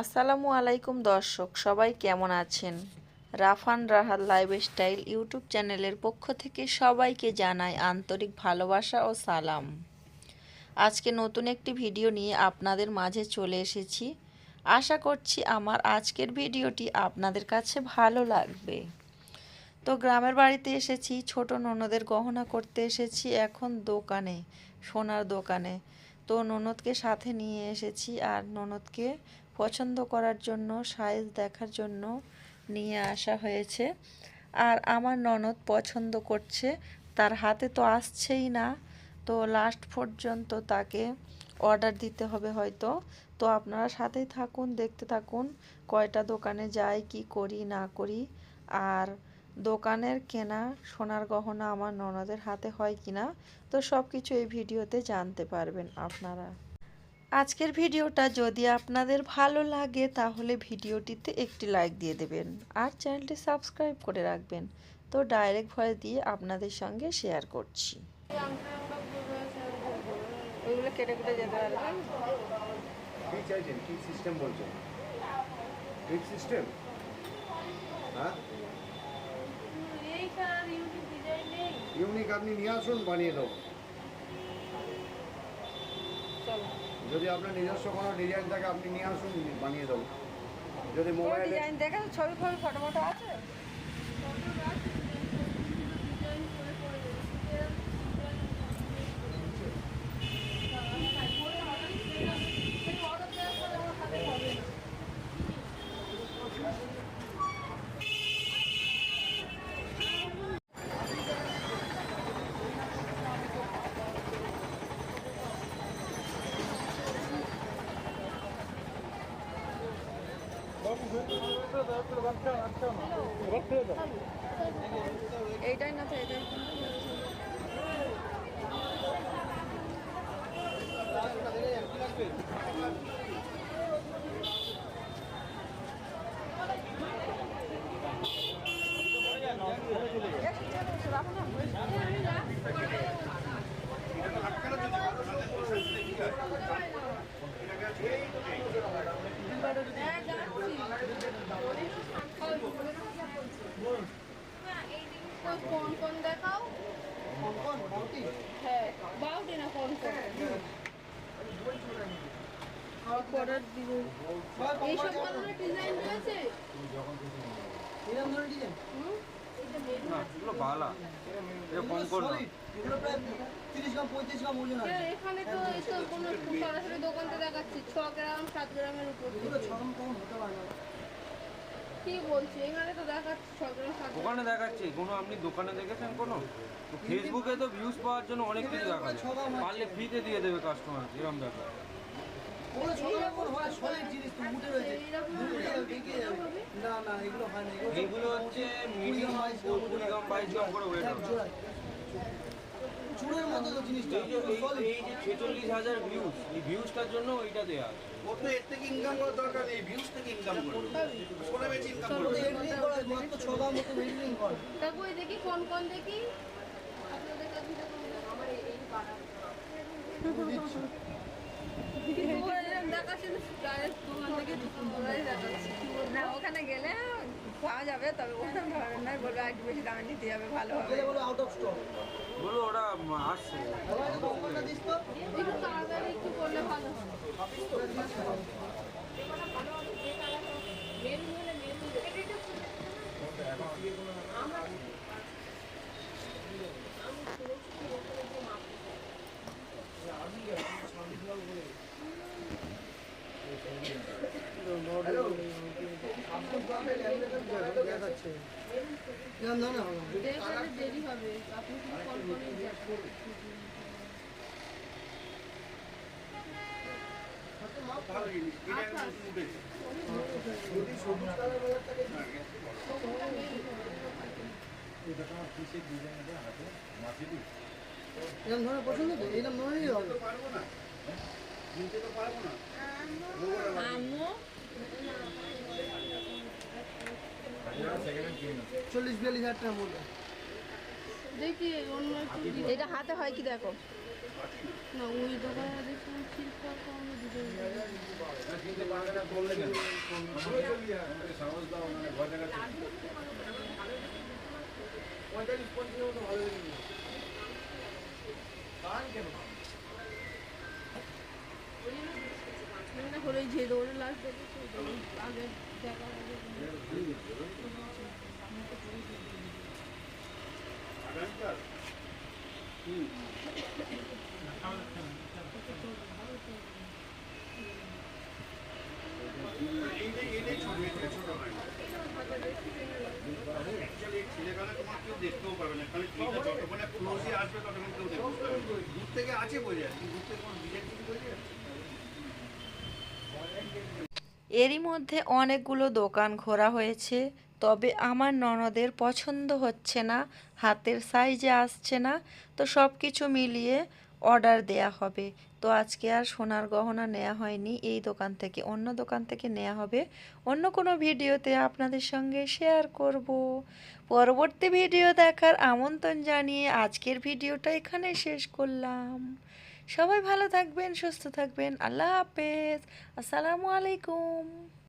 আসসালামু আলাইকুম দর্শক, সবাই কেমন আছেন? রাফান রাহাত লাইফস্টাইল ইউটিউব চ্যানেলের পক্ষ থেকে সবাইকে জানাই আন্তরিক ভালোবাসা ও সালাম। আজকে নতুন একটি ভিডিও নিয়ে আপনাদের মাঝে চলে এসেছি। আশা করছি আমার আজকের ভিডিওটি আপনাদের কাছে ভালো লাগবে। তো গ্রামের বাড়িতে এসেছি, ছোট ননদের গহনা করতে এসেছি, এখন দোকানে, সোনার দোকানে। তো ননদকে সাথে নিয়ে এসেছি আর ননদকে পছন্দ করার জন্য সাইজ দেখার জন্য নিয়ে আসা হয়েছে। আর আমার ননদ পছন্দ করছে। তার হাতে তো আসছেই না। তো লাস্ট পর্যন্ত তাকে অর্ডার দিতে হবে হয়তো। তো আপনারা সাথেই থাকুন, দেখতে থাকুন কয়টা দোকানে যাই, কি করি, না করি। আর দোকানের কেনা, সোনার গহনা আমার ননদের হাতে হয় কিনা, তো সব কিছু এই ভিডিওতে জানতে পারবেন আপনারা। আজকের ভিডিওটা যদি আপনাদের ভালো লাগে তাহলে ভিডিওটিতে একটি লাইক দিয়ে দেবেন আর চ্যানেলটি সাবস্ক্রাইব করে রাখবেন। তো ডাইরেক্ট ভয়েস দিয়ে আপনাদের সঙ্গে শেয়ার করছি। ওইগুলো কেটে কেটে যেতে পারবেন কি চাইছেন? কি সিস্টেম বলছেন? ড্রিপ সিস্টেম হ্যাঁ? ইউনিক আপনি নিয়ে আসুন বানিয়ে দেবো চলো যদি আপনার নিজস্ব কোনো ডিজাইন থাকে আপনি নিয়ে আসুন বানিয়ে দেবো। যদি মোবাইল ডিজাইন দেখেন ছবি ফবি ফটো ফটো আছে? এইটাই না এটাই কোন কোন দেখাও? হ্যাঁ বাউটি না কোন কোন? পরের দিকে এইসব ধরনের ডিজাইন রয়েছে? হুম? এগুলো বালা। এটা কম করবে এ, এখানে তো এই তো কোনো সরাসরি দোকানতে দেখাচ্ছি। ছ গ্রাম সাত গ্রামের উপর। কি বলছি? এখানে তো দেখাচ্ছি গ্রাম দোকানে দেখাচ্ছে। কোনো আপনি দোকানে দেখেছেন কোনো? তো ফেসবুকে তো ভিউজ পাওয়ার জন্য অনেক কিছু দেখাচ্ছে পারলে ফ্রিতে দিয়ে দেবে কাস্টমার এরকম ব্যাপার। এইগুলো হচ্ছে মিনিমাম কুড়ি গ্রাম বাইশ গ্রাম করে ওয়েট হবে মতো তো জিনিসটা। এই যে ছেচল্লিশ হাজার ভিউজ এই ভিউজটার জন্য ওইটা দেওয়া ওর তো এর থেকে ইনকাম করার দরকার নেই ভিউজ থেকে ইনকাম করবে। সোনা বেচে ইনকাম করবে। এডিটিং করে মাত্র ছ বার মতো এডিটিং করে দেখো কোন কোন দেখি? আপনাদের কাছে আমার এই- দোকান থেকে ওখানে গেলে পাওয়া যাবে তবে কোনো ধরনের নয় বলবে আর একটু বেশি দামে নিতে যাবে ভালো হবে। গেলে আউট অফ স্টক বলো ওরা আসছে। একটু করলে ভালো হবে। দেরি হবে আপনি কল এরকম ধরনের পছন্দ তো এরকম ধরনেরই হবে পারব না পারব না চল্লিশ বিয়াল্লিশ হাজার মধ্যে দেখি অন্য এটা হাতে হয় কি দেখো? না ওই দোকানে পঁয়তাল্লিশ পঞ্চাশ ভালো কান কেন মানে যে দৌড়ে লাস্ট দেখেছি আগে। দেখা আগে আগামীকাল এইটাই এইটাই ছোট এটা ছোট হয় না এরই মধ্যে অনেকগুলো দোকান ঘোরা হয়েছে, তবে আমার ননদের পছন্দ হচ্ছে না, হাতের সাইজে আসছে না, তো সব কিছু মিলিয়ে অর্ডার দেয়া হবে। তো আজকে আর সোনার গহনা নেওয়া হয়নি এই দোকান থেকে। অন্য দোকান থেকে নেওয়া হবে। অন্য কোনো ভিডিওতে আপনাদের সঙ্গে শেয়ার করব। পরবর্তী ভিডিও দেখার আমন্ত্রণ জানিয়ে আজকের ভিডিওটা এখানে শেষ করলাম। সবাই ভালো থাকবেন, সুস্থ থাকবেন। আল্লাহ হাফেজ। আসসালামু আলাইকুম।